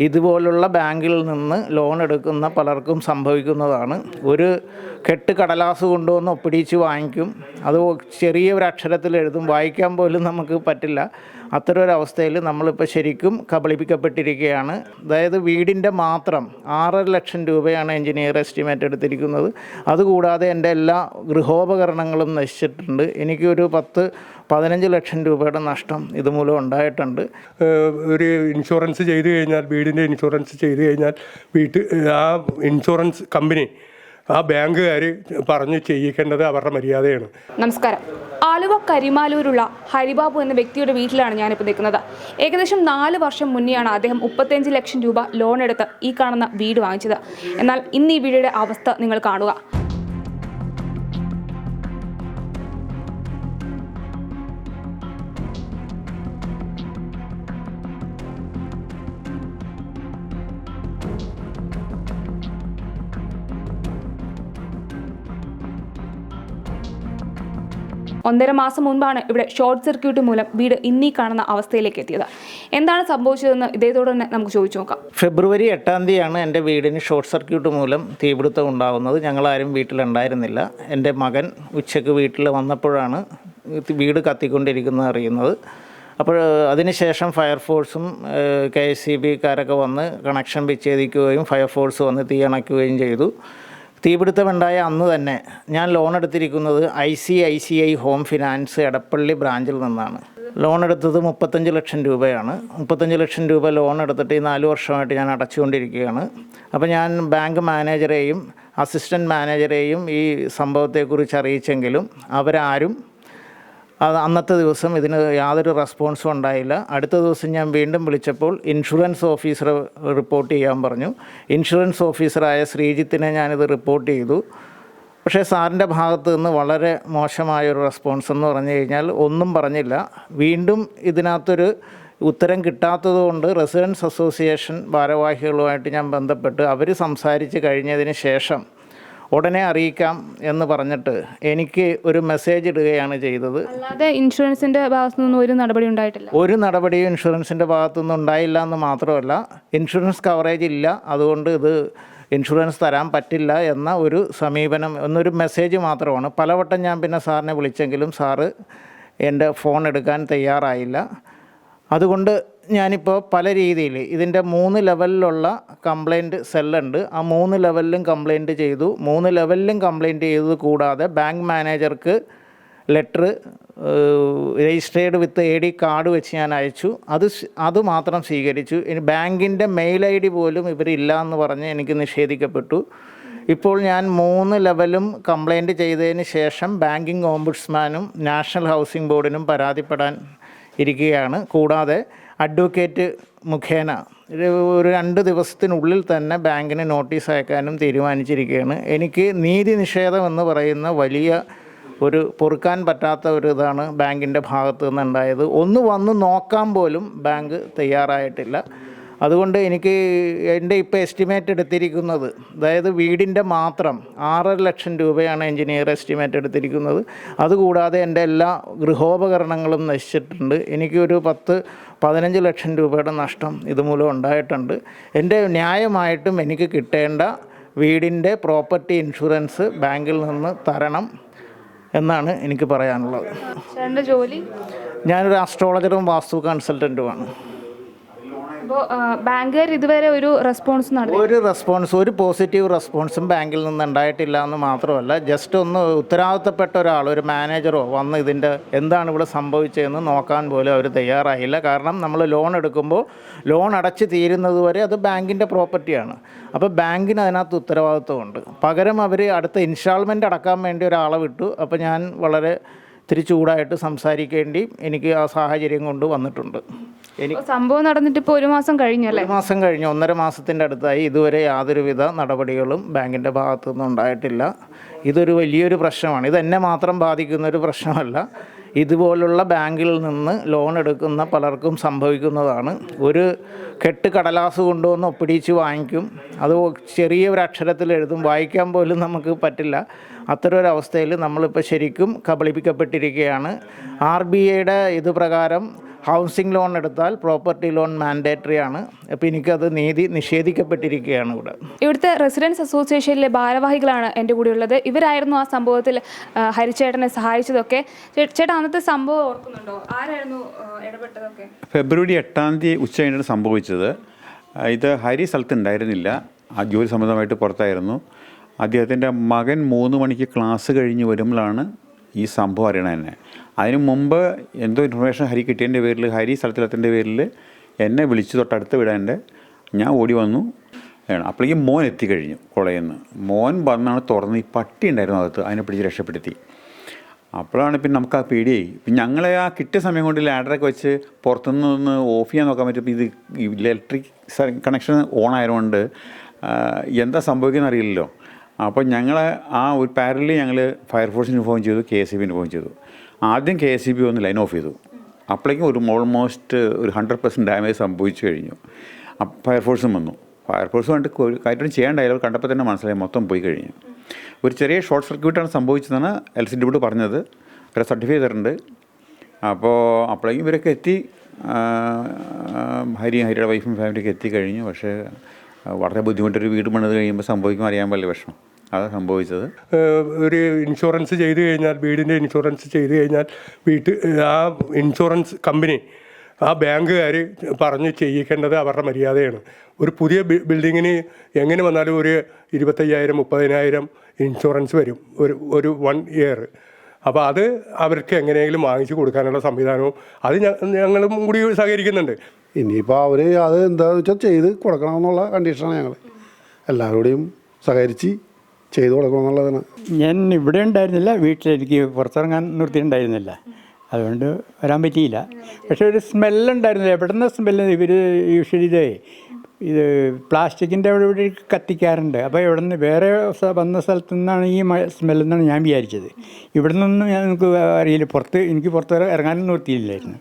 ഇതുപോലുള്ള ബാങ്കിൽ നിന്ന് ലോൺ എടുക്കുന്ന പലർക്കും സംഭവിക്കുന്നതാണ്. ഒരു കെട്ട് കടലാസ് കൊണ്ടുവന്ന് ഒപ്പിടിച്ച് വാങ്ങിക്കും. അത് ചെറിയ ഒരു അക്ഷരത്തിൽ എഴുതും. വായിക്കാൻ പോലും നമുക്ക് പറ്റില്ല. അത്തരം ഒരു അവസ്ഥയിൽ നമ്മളിപ്പോൾ ശരിക്കും കബളിപ്പിക്കപ്പെട്ടിരിക്കുകയാണ്. അതായത് വീടിന്റെ മാത്രം ആറര ലക്ഷം രൂപയാണ് എഞ്ചിനീയർ എസ്റ്റിമേറ്റ് എടുത്തിരിക്കുന്നത്. അതുകൂടാതെ എന്റെ എല്ലാ ഗൃഹോപകരണങ്ങളും നശിച്ചിട്ടുണ്ട്. എനിക്കൊരു പത്ത് പതിനഞ്ച് ലക്ഷം രൂപയുടെ നഷ്ടം ഇതുമൂലം ഉണ്ടായിട്ടുണ്ട്. ഒരു ഇൻഷുറൻസ് ചെയ്തു കഴിഞ്ഞാൽ വീടിന്റെ ഇൻഷുറൻസ് ചെയ്തു കഴിഞ്ഞാൽ വീട്ട് ആ ഇൻഷുറൻസ് കമ്പനി ആ ബാങ്കുകാർ പറഞ്ഞു ചെയ്യിക്കേണ്ടത് അവരുടെ മര്യാദയാണ്. നമസ്കാരം. ആലുവ കരിമാലൂരുള്ള ഹരിബാബു എന്ന വ്യക്തിയുടെ വീട്ടിലാണ് ഞാനിപ്പോൾ നിൽക്കുന്നത്. ഏകദേശം നാല് വർഷം മുന്നെയാണ് അദ്ദേഹം മുപ്പത്തഞ്ച് ലക്ഷം രൂപ ലോൺ എടുത്ത് ഈ കാണുന്ന വീട് വാങ്ങിച്ചത്. എന്നാൽ ഇന്ന് ഈ വീടിന്റെ അവസ്ഥ നിങ്ങൾ കാണുക. ഒന്നര മാസം മുൻപാണ് ഇവിടെ ഷോർട്ട് സർക്യൂട്ട് മൂലം വീട് ഇന്നീ കാണുന്ന അവസ്ഥയിലേക്ക് എത്തിയത്. എന്താണ് സംഭവിച്ചതെന്ന് ഇതേതോടെ തന്നെ നമുക്ക് ചോദിച്ചു നോക്കാം. ഫെബ്രുവരി എട്ടാം തീയതിയാണ് എന്റെ വീടിന് ഷോർട്ട് സർക്യൂട്ട് മൂലം തീപിടുത്തം ഉണ്ടാകുന്നത്. ഞങ്ങളാരും വീട്ടിലുണ്ടായിരുന്നില്ല. എന്റെ മകൻ ഉച്ചയ്ക്ക് വീട്ടിൽ വന്നപ്പോഴാണ് വീട് കത്തിക്കൊണ്ടിരിക്കുന്നത് അറിയുന്നത്. അപ്പോൾ അതിനുശേഷം ഫയർഫോഴ്സും കെ എസ് സി ബിക്കാരൊക്കെ വന്ന് കണക്ഷൻ വിച്ഛേദിക്കുകയും ഫയർഫോഴ്സ് വന്ന് തീ അണയ്ക്കുകയും ചെയ്തു. തീപിടുത്തമുണ്ടായ അന്ന് തന്നെ ഞാൻ ലോൺ എടുത്തിരിക്കുന്നത് I C I C I home finance Edappally ബ്രാഞ്ചിൽ നിന്നാണ്. ലോൺ എടുത്തത് മുപ്പത്തഞ്ച് ലക്ഷം രൂപയാണ്. മുപ്പത്തഞ്ച് ലക്ഷം രൂപ ലോൺ എടുത്തിട്ട് ഈ നാല് വർഷമായിട്ട് ഞാൻ അടച്ചുകൊണ്ടിരിക്കുകയാണ്. അപ്പോൾ ഞാൻ ബാങ്ക് മാനേജരെയും അസിസ്റ്റന്റ് മാനേജരെയും ഈ സംഭവത്തെക്കുറിച്ച് അറിയിച്ചെങ്കിലും അവരാരും അത് അന്നത്തെ ദിവസം ഇതിന് യാതൊരു റെസ്പോൺസും ഉണ്ടായില്ല. അടുത്ത ദിവസം ഞാൻ വീണ്ടും വിളിച്ചപ്പോൾ ഇൻഷുറൻസ് ഓഫീസർ റിപ്പോർട്ട് ചെയ്യാൻ പറഞ്ഞു. ഇൻഷുറൻസ് ഓഫീസറായ ശ്രീജിത്തിനെ ഞാനിത് റിപ്പോർട്ട് ചെയ്തു. പക്ഷേ സാറിന്റെ ഭാഗത്തു നിന്ന് വളരെ മോശമായൊരു റെസ്പോൺസ് എന്ന് പറഞ്ഞു കഴിഞ്ഞാൽ ഒന്നും പറഞ്ഞില്ല. വീണ്ടും ഇതിനകത്തൊരു ഉത്തരം കിട്ടാത്തത് കൊണ്ട് റെസിഡൻസ് അസോസിയേഷൻ ഭാരവാഹികളുമായിട്ട് ഞാൻ ബന്ധപ്പെട്ട് അവർ സംസാരിച്ച് കഴിഞ്ഞതിന് ശേഷം ഉടനെ അറിയിക്കാം എന്ന് പറഞ്ഞിട്ട് എനിക്ക് ഒരു മെസ്സേജ് ഇടുകയാണ് ചെയ്തത്. അല്ലാതെ ഇൻഷുറൻസിന്റെ ഭാഗത്തു നിന്നും ഒരു നടപടി ഉണ്ടായിട്ടില്ല. ഒരു നടപടിയും ഇൻഷുറൻസിന്റെ ഭാഗത്തുനിന്ന് ഉണ്ടായില്ല എന്ന് മാത്രമല്ല ഇൻഷുറൻസ് കവറേജ് ഇല്ല. അതുകൊണ്ട് ഇത് ഇൻഷുറൻസ് തരാൻ പറ്റില്ല എന്ന ഒരു സമീപനം എന്നൊരു മെസ്സേജ് മാത്രമാണ്. പലവട്ടം ഞാൻ പിന്നെ സാറിനെ വിളിച്ചെങ്കിലും സാറ് എന്റെ ഫോൺ എടുക്കാൻ തയ്യാറായില്ല. അതുകൊണ്ട് ഞാനിപ്പോൾ പല രീതിയിൽ ഇതിന്റെ മൂന്ന് ലെവലിലുള്ള കംപ്ലൈന്റ് സെല്ലുണ്ട്. ആ മൂന്ന് ലെവലിലും കംപ്ലൈന്റ് ചെയ്തു. മൂന്ന് ലെവലിലും കംപ്ലൈന്റ് ചെയ്തത് കൂടാതെ ബാങ്ക് മാനേജർക്ക് letter registered with A D card വെച്ച് ഞാൻ അയച്ചു. അത് അത് മാത്രം സ്വീകരിച്ചു. ഇനി ബാങ്കിന്റെ മെയിൽ ഐ ഡി പോലും ഇവരില്ല എന്ന് പറഞ്ഞ് എനിക്ക് നിഷേധിക്കപ്പെട്ടു. ഇപ്പോൾ ഞാൻ മൂന്ന് ലെവലും കംപ്ലൈന്റ് ചെയ്തതിന് ശേഷം ബാങ്കിങ് ഓംബുഡ്സ്മാനും നാഷണൽ ഹൗസിംഗ് ബോർഡിനും പരാതിപ്പെടാൻ ഇരിക്കുകയാണ്. കൂടാതെ അഡ്വക്കേറ്റ് മുഖേന. ഒരു രണ്ട് ദിവസത്തിനുള്ളിൽ തന്നെ ബാങ്കിന് നോട്ടീസ് അയക്കാനും തീരുമാനിച്ചിരിക്കുകയാണ്. എനിക്ക് നീതി നിഷേധം എന്ന് പറയുന്ന വലിയ ഒരു പൊറുക്കാൻ പറ്റാത്ത ഒരു ഇതാണ് ബാങ്കിന്റെ ഭാഗത്തു നിന്നുണ്ടായത്. ഒന്ന് വന്ന് നോക്കാൻ പോലും ബാങ്ക് തയ്യാറായിട്ടില്ല. അതുകൊണ്ട് എനിക്ക് എന്റെ ഇപ്പോൾ എസ്റ്റിമേറ്റ് എടുത്തിരിക്കുന്നത് അതായത് വീടിന്റെ മാത്രം ആറര ലക്ഷം രൂപയാണ് എഞ്ചിനീയർ എസ്റ്റിമേറ്റ് എടുത്തിരിക്കുന്നത്. അതുകൂടാതെ എന്റെ എല്ലാ ഗൃഹോപകരണങ്ങളും നശിച്ചിട്ടുണ്ട്. എനിക്കൊരു പത്ത് പതിനഞ്ച് ലക്ഷം രൂപയുടെ നഷ്ടം ഇതുമൂലം ഉണ്ടായിട്ടുണ്ട്. എന്റെ ന്യായമായിട്ടും എനിക്ക് കിട്ടേണ്ട വീടിന്റെ പ്രോപ്പർട്ടി ഇൻഷുറൻസ് ബാങ്കിൽ നിന്ന് തരണം എന്നാണ് എനിക്ക് പറയാനുള്ളത്. ജോലി? ഞാനൊരു ആസ്ട്രോളജറും വാസ്തു കൺസൾട്ടന്റുമാണ് ഇതുവരെ ഒരു റെസ്പോൺസ് ഒരു റെസ്പോൺസ് ഒരു പോസിറ്റീവ് റെസ്പോൺസും ബാങ്കിൽ നിന്ന് ഉണ്ടായിട്ടില്ല എന്ന് മാത്രമല്ല ജസ്റ്റ് ഒന്ന് ഉത്തരവാദിത്തപ്പെട്ട ഒരാൾ ഒരു മാനേജറോ വന്ന് ഇതിന്റെ എന്താണ് ഇവിടെ സംഭവിച്ചതെന്ന് നോക്കാൻ പോലും അവർ തയ്യാറായില്ല. കാരണം നമ്മൾ ലോൺ എടുക്കുമ്പോൾ ലോൺ അടച്ച് തീരുന്നത് വരെ അത് ബാങ്കിന്റെ പ്രോപ്പർട്ടിയാണ്. അപ്പോൾ ബാങ്കിന് അതിനകത്ത് ഉത്തരവാദിത്വമുണ്ട്. പകരം അവർ അടുത്ത ഇൻസ്റ്റാൾമെന്റ് അടക്കാൻ വേണ്ടി ഒരാളെ വിട്ടു. അപ്പോൾ ഞാൻ വളരെ ഇത്തിരി ചൂടായിട്ട് സംസാരിക്കേണ്ടി എനിക്ക് ആ സാഹചര്യം കൊണ്ട് വന്നിട്ടുണ്ട്. സംഭവം നടന്നിട്ട് ഇപ്പോൾ ഒരു മാസം കഴിഞ്ഞു അല്ലേ? ഒരു മാസം കഴിഞ്ഞു. ഒന്നര മാസത്തിന്റെ അടുത്തായി ഇതുവരെ യാതൊരുവിധ നടപടികളും ബാങ്കിന്റെ ഭാഗത്തു നിന്നും ഉണ്ടായിട്ടില്ല. ഇതൊരു വലിയൊരു പ്രശ്നമാണ്. ഇത് എന്നെ മാത്രം ബാധിക്കുന്ന ഒരു പ്രശ്നമല്ല. ഇതുപോലുള്ള ബാങ്കിൽ നിന്ന് ലോൺ എടുക്കുന്ന പലർക്കും സംഭവിക്കുന്നതാണ്. ഒരു കെട്ട് കടലാസ് കൊണ്ടുവന്ന് ഒപ്പിടിച്ച് വാങ്ങിക്കും. അത് ചെറിയ ഒരു അക്ഷരത്തിൽ എഴുതും. വായിക്കാൻ പോലും നമുക്ക് പറ്റില്ല. അത്തരം ഒരു അവസ്ഥയിൽ നമ്മളിപ്പോൾ ശരിക്കും കബളിപ്പിക്കപ്പെട്ടിരിക്കുകയാണ്. ആർ ബി ഐയുടെ ഇത് പ്രകാരം ഹൗസിംഗ് ലോൺ എടുത്താൽ പ്രോപ്പർട്ടി ലോൺ മാൻഡേറ്ററി ആണ്. അപ്പോൾ എനിക്കത് നീതി നിഷേധിക്കപ്പെട്ടിരിക്കുകയാണ് ഇവിടെ. ഇവിടുത്തെ റെസിഡൻസ് അസോസിയേഷനിലെ ഭാരവാഹികളാണ് എന്റെ കൂടെ ഉള്ളത്. ഇവരായിരുന്നു ആ സംഭവത്തിൽ ഹരിച്ചേട്ടനെ സഹായിച്ചതൊക്കെ. ചേട്ടാ അന്നത്തെ സംഭവം ഓർക്കുന്നുണ്ടോ? ആരായിരുന്നു ഇടപെട്ടതൊക്കെ? ഫെബ്രുവരി എട്ടാം തീയതി ഉച്ച കഴിഞ്ഞിട്ട് സംഭവിച്ചത്. ഇത് ഹരി സ്ഥലത്ത് ഉണ്ടായിരുന്നില്ല. ആ ജോലി സംബന്ധമായിട്ട് പുറത്തായിരുന്നു. അദ്ദേഹത്തിന്റെ മകൻ മൂന്ന് മണിക്ക് ക്ലാസ് കഴിഞ്ഞ് വരുമ്പോഴാണ് ഈ സംഭവം അറിയണ തന്നെ. അതിന് മുമ്പ് എന്തോ ഇൻഫർമേഷൻ ഹരി കിട്ടിയതിന്റെ പേരിൽ ഹരി സ്ഥലത്തിലെത്തിന്റെ പേരിൽ എന്നെ വിളിച്ചു തൊട്ടടുത്ത് വിടാന്റെ ഞാൻ ഓടി വന്നു. അപ്പോഴേക്കും മോൻ എത്തിക്കഴിഞ്ഞു കോളേജിൽ നിന്ന്. മോൻ വന്നാണ് തുറന്ന് ഈ പട്ടി ഉണ്ടായിരുന്നു അകത്ത്. അതിനെ പിടിച്ച് രക്ഷപ്പെടുത്തി. അപ്പോഴാണ് പിന്നെ നമുക്ക് ആ പേടിയായി. പിന്നെ ഞങ്ങളെ ആ കിട്ടിയ സമയം കൊണ്ട് ലാഡറൊക്കെ വെച്ച് പുറത്തുനിന്ന് ഒന്ന് ഓഫ് ചെയ്യാൻ നോക്കാൻ പറ്റും ഇത് ഇലക്ട്രിക് കണക്ഷൻ ഓൺ ആയതുകൊണ്ട് എന്താ സംഭവിക്കുന്നത് അറിയില്ലല്ലോ. അപ്പോൾ ഞങ്ങളെ ആ ഒരു പാരലി ഞങ്ങൾ ഫയർഫോഴ്സിന് ഇൻഫോം ചെയ്തു K S E B inform ചെയ്തു. ആദ്യം കെ എസ് സി ബി ഒന്ന് ലൈൻ ഓഫ് ചെയ്തു. അപ്പോഴേക്കും ഒരു ഓൾമോസ്റ്റ് ഒരു ഹൺഡ്രഡ് പെർസെന്റ് ഡാമേജ് സംഭവിച്ചു കഴിഞ്ഞു. ഫയർഫോഴ്സും വന്നു. ഫയർഫോഴ്സ് കണ്ടിട്ട് കാര്യമായിട്ടും ചെയ്യേണ്ടായാലും കണ്ടപ്പോൾ തന്നെ മനസ്സിലായി മൊത്തം പോയി കഴിഞ്ഞു. ഒരു ചെറിയ ഷോർട്ട് സർക്യൂട്ടാണ് സംഭവിച്ചതെന്ന് എൽ സി ഡി പറഞ്ഞത്. ഒരു സർട്ടിഫൈ ചെയ്തിട്ടുണ്ട്. അപ്പോൾ അപ്പോഴേക്കും ഇവരൊക്കെ എത്തി. ഭാര്യയും ഹരിയുടെ വൈഫും ഫാമിലിയൊക്കെ എത്തി കഴിഞ്ഞു. പക്ഷേ വളരെ ബുദ്ധിമുട്ടൊരു വീട് പണിത് കഴിയുമ്പോൾ സംഭവിക്കും അറിയാൻ പറ്റില്ല വിഷമം. അതാണ് സംഭവിച്ചത്? ഒരു ഇൻഷുറൻസ് ചെയ്തു കഴിഞ്ഞാൽ വീടിന്റെ ഇൻഷുറൻസ് ചെയ്തു കഴിഞ്ഞാൽ വീട്ട് ആ ഇൻഷുറൻസ് കമ്പനി ആ ബാങ്കുകാർ പറഞ്ഞ് ചെയ്യിക്കേണ്ടത് അവരുടെ മര്യാദയാണ്. ഒരു പുതിയ ബിൽഡിങ്ങിന് എങ്ങനെ വന്നാലും ഒരു ഇരുപത്തയ്യായിരം മുപ്പതിനായിരം ഇൻഷുറൻസ് വരും ഒരു ഒരു വൺ ഇയർ. അപ്പോൾ അത് അവർക്ക് എങ്ങനെയെങ്കിലും വാങ്ങിച്ചു കൊടുക്കാനുള്ള സംവിധാനവും അത് ഞങ്ങളും കൂടി സഹകരിക്കുന്നുണ്ട്. ഇനിയിപ്പോൾ അവർ അത് എന്താണെന്ന് വെച്ചാൽ ചെയ്ത് കൊടുക്കണമെന്നുള്ള കണ്ടീഷനാണ് ഞങ്ങൾ എല്ലാവരോടെയും സഹകരിച്ച് ചെയ്ത് കൊടുക്കണം എന്നുള്ളതാണ് ഞാൻ ഇവിടെ ഉണ്ടായിരുന്നില്ല വീട്ടിൽ എനിക്ക് പുറത്തിറങ്ങാൻ നിർത്തിയിട്ടുണ്ടായിരുന്നില്ല. അതുകൊണ്ട് വരാൻ പറ്റിയില്ല. പക്ഷേ ഒരു സ്മെല്ലുണ്ടായിരുന്നില്ല എവിടെ നിന്ന് സ്മെല്ല് ഇവർ യൂഷ്വലി ഇതേ ഇത് പ്ലാസ്റ്റിക്കിന്റെ അവിടെ ഇവിടെ കത്തിക്കാറുണ്ട്. അപ്പോൾ ഇവിടെ നിന്ന് വേറെ വന്ന സ്ഥലത്തു നിന്നാണ് ഈ സ്മെല്ലെന്നാണ് ഞാൻ വിചാരിച്ചത്. ഇവിടെ നിന്നൊന്നും ഞാൻ നിങ്ങൾക്ക് അറിയില്ല. പുറത്ത് എനിക്ക് പുറത്ത് ഇറങ്ങാനും നിർത്തിയില്ലായിരുന്നു.